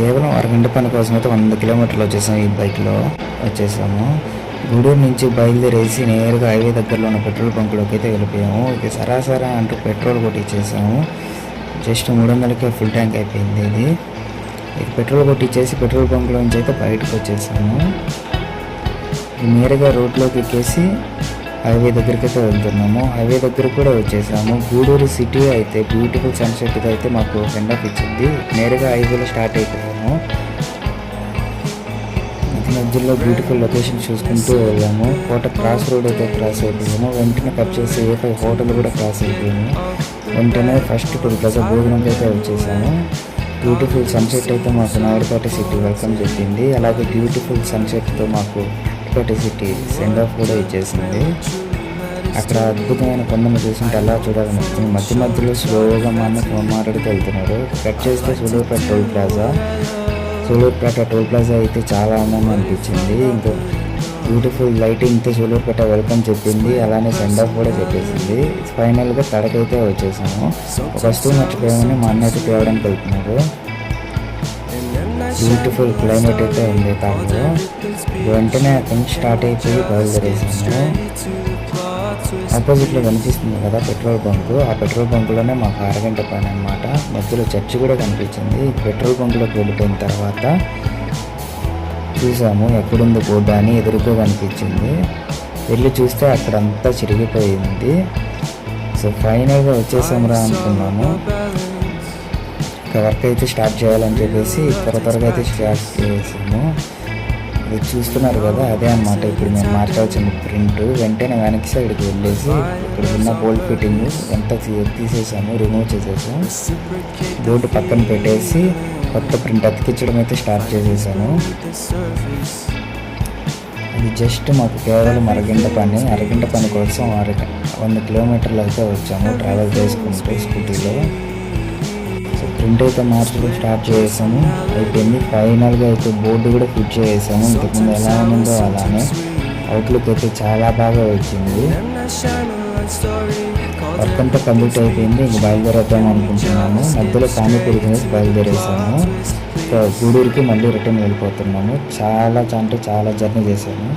కేవలం అరగంట పని కోసం అయితే వంద కిలోమీటర్లు వచ్చేసాం ఈ బైక్లో. వచ్చేసాము. గూడూరు నుంచి బయలుదేరేసి నేరుగా హైవే దగ్గరలో ఉన్న పెట్రోల్ బంకులోకి అయితే వెళ్ళిపోయాము. ఇక సరాసరా అంటూ పెట్రోల్ కొట్టించేసాము జస్ట్ మూడు వందలకే ఫుల్ ట్యాంక్ అయిపోయింది ఇది. ఇక పెట్రోల్ కొట్టించేసి పెట్రోల్ బంక్లో నుంచి అయితే బయటకు వచ్చేసాము. నేరుగా రోడ్లోకి ఎక్కేసి హైవే దగ్గరికి అయితే వెళ్తున్నాము. హైవే దగ్గర కూడా వచ్చేసాము. గూడూరు సిటీ అయితే బ్యూటిఫుల్ సన్సెట్ అయితే మాకు ఫ్రెండ్ ఆఫ్ ఇచ్చింది. నేరుగా హైవేలో స్టార్ట్ అయిపోయాము. మధ్య మధ్యలో బ్యూటిఫుల్ లొకేషన్ చూసుకుంటూ వెళ్ళాము. కోట క్రాస్ రోడ్ అయితే క్రాస్ అయిపోయాము. వెంటనే కట్ చేసి ఏ ఫైవ్ హోటల్ కూడా క్రాస్ అయిపోయాము. వెంటనే ఫస్ట్ టూ ప్లాజా భోజనంకి అయితే వచ్చేసాము. బ్యూటిఫుల్ సన్సెట్ అయితే మాకు నవరపేట సిటీ వెల్కమ్ చెప్పింది. అలాగే బ్యూటిఫుల్ సన్సెట్తో మాకు నవరపేట సిటీ సెండ్ ఆఫ్ కూడా ఇచ్చేసింది అక్కడ అద్భుతమైన కొండను చూస్తుంటే అలా చూడాలనిపిస్తుంది మధ్య మధ్యలో స్లోగా మా అన్న ఫోన్ మాట్లాడుతూ వెళ్తున్నారు. కట్ చేస్తే Sullurpeta toll plaza. Sullurpeta toll plaza అయితే చాలా ఆనందం అనిపించింది. ఇంకా బ్యూటిఫుల్ లైటింగ్తో సూలూరుపేట వెల్కమ్ చెప్పింది. అలానే సెండ్ ఆఫ్ కూడా చెప్పేసింది. ఫైనల్గా తడకైతే వచ్చేసాము. ఒక వస్తువు మర్చిపోయామని మా అన్న అయితే తేవడానికి వెళ్తున్నారు. బ్యూటిఫుల్ క్లైమేట్ అయితే ఉంది దాంట్లో. వెంటనే అతను స్టార్ట్ అయిపోయి బయలుదేరేసాము ఆపోజిట్లో కనిపిస్తుంది కదా పెట్రోల్ బంక్. ఆ పెట్రోల్ బంకులోనే మాకు అరగంట పని అనమాట మధ్యలో చర్చి కూడా కనిపించింది. పెట్రోల్ బంకులోకి వెళ్ళిపోయిన తర్వాత చూసాము ఎక్కడుంది బోర్డు అని ఎదురుగా కనిపించింది. వెళ్ళి చూస్తే అక్కడంతా చిరిగిపోయింది. సో ఫైనల్గా వచ్చేసామురా అనుకున్నాము ఇంకా వర్క్ అయితే స్టార్ట్ చేయాలని చెప్పేసి త్వర త్వరగా అయితే స్టార్ట్ చేసాము. ఇది చూస్తున్నారు కదా అదే అన్నమాట. ఇప్పుడు మేము మార్చాల్సిన ప్రింట్. వెంటనే వెనక్కి సైడ్కి వెళ్ళేసి ఇక్కడ ఉన్న బోల్ట్ ఫిట్టింగ్ ఎంత తీసేసాము రిమూవ్ చేసేసాము. బోర్డు పక్కన పెట్టేసి కొత్త ప్రింట్ అతికించడం అయితే స్టార్ట్ చేసేసాను ఇది జస్ట్ మాకు కేవలం అరగంట పని. అరగంట పని కోసం అరగ వంద కిలోమీటర్లు అయితే వచ్చాము ట్రావెల్ చేసుకుంటూ స్కూటీలో ప్రింట్ అయితే మార్చడం స్టార్ట్ చేసాము అయిపోయింది. ఫైనల్గా అయితే బోర్డు కూడా ఫిట్ చేసాము ఇంతకుముందు ఎలా ఉందో అలానే అవుట్లుక్ అయితే చాలా బాగా వచ్చింది. వర్క్ అంతా కంప్లీట్ అయిపోయింది. ఇంక బయలుదేరేద్దాం అనుకుంటున్నాము. మధ్యలో పానీపూరి తినేసి బయలుదేరేసాము. గూడూరికి గూడూరుకి మళ్ళీ రిటర్న్ వెళ్ళిపోతున్నాము. చాలా అంటే చాలా జర్నీ చేశాము